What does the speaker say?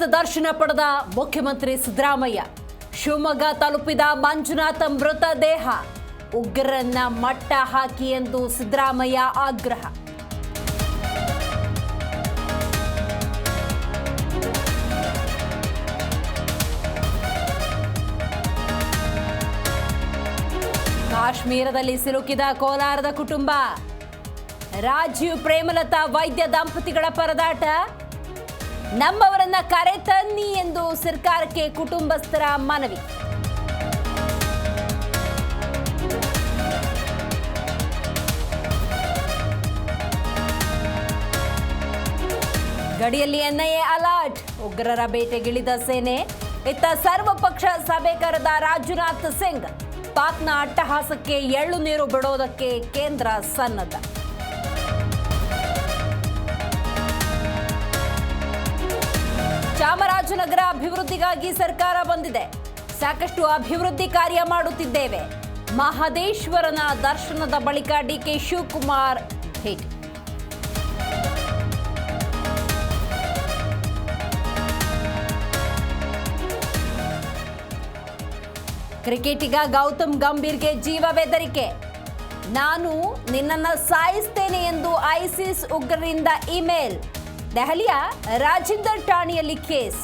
ದರ್ಶನ ಪಡೆದ ಮುಖ್ಯಮಂತ್ರಿ ಸಿದ್ದರಾಮಯ್ಯ. ಶಿವಮೊಗ್ಗ ತಲುಪಿದ ಮಂಜುನಾಥ ಮೃತದೇಹ. ಉಗ್ರರನ್ನ ಮಟ್ಟ ಹಾಕಿ ಎಂದು ಸಿದ್ದರಾಮಯ್ಯ ಆಗ್ರಹ. ಕಾಶ್ಮೀರದಲ್ಲಿ ಸಿಲುಕಿದ ಕೋಲಾರದ ಕುಟುಂಬ. ರಾಜೀವ್ ಪ್ರೇಮಲತಾ ವೈದ್ಯ ದಂಪತಿಗಳ ಪರದಾಟ. ನಮ್ಮವರನ್ನ ಕರೆ ತನ್ನಿ ಎಂದು ಸರ್ಕಾರಕ್ಕೆ ಕುಟುಂಬಸ್ಥರ ಮನವಿ. ಗಡಿಯಲ್ಲಿ ಎನ್ಐಎ ಅಲರ್ಟ್. ಉಗ್ರರ ಬೇಟೆಗಿಳಿದ ಸೇನೆ. ಇತ್ತ ಸರ್ವಪಕ್ಷ ಸಭೆ ಕರೆದ ರಾಜನಾಥ್ ಸಿಂಗ್. ಪಾಕ್ನ ಅಟ್ಟಹಾಸಕ್ಕೆ ಎಳ್ಳು ನೀರು ಬಿಡೋದಕ್ಕೆ ಕೇಂದ್ರ ಸನ್ನದ್ಧ. ಚಾಮರಾಜನಗರ ಅಭಿವೃದ್ಧಿಗಾಗಿ ಸರ್ಕಾರ ಬಂದಿದೆ. ಸಾಕಷ್ಟು ಅಭಿವೃದ್ಧಿ ಕಾರ್ಯ ಮಾಡುತ್ತಿದ್ದೇವೆ. ಮಹದೇಶ್ವರನ ದರ್ಶನದ ಬಳಿಕ ಡಿಕೆ ಶಿವಕುಮಾರ್ ಭೇಟಿ. ಕ್ರಿಕೆಟಿಗ ಗೌತಮ್ ಗಂಭೀರ್ಗೆ ಜೀವ ಬೆದರಿಕೆ. ನಾನು ನಿನ್ನನ್ನು ಸಾಯಿಸ್ತೇನೆ ಎಂದು ಐಸಿಸ್ ಉಗ್ರರಿಂದ ಇಮೇಲ್. ದೆಹಲಿಯ ರಾಜಿಂದರ್ ಠಾಣೆಯಲ್ಲಿ ಕೇಸ್.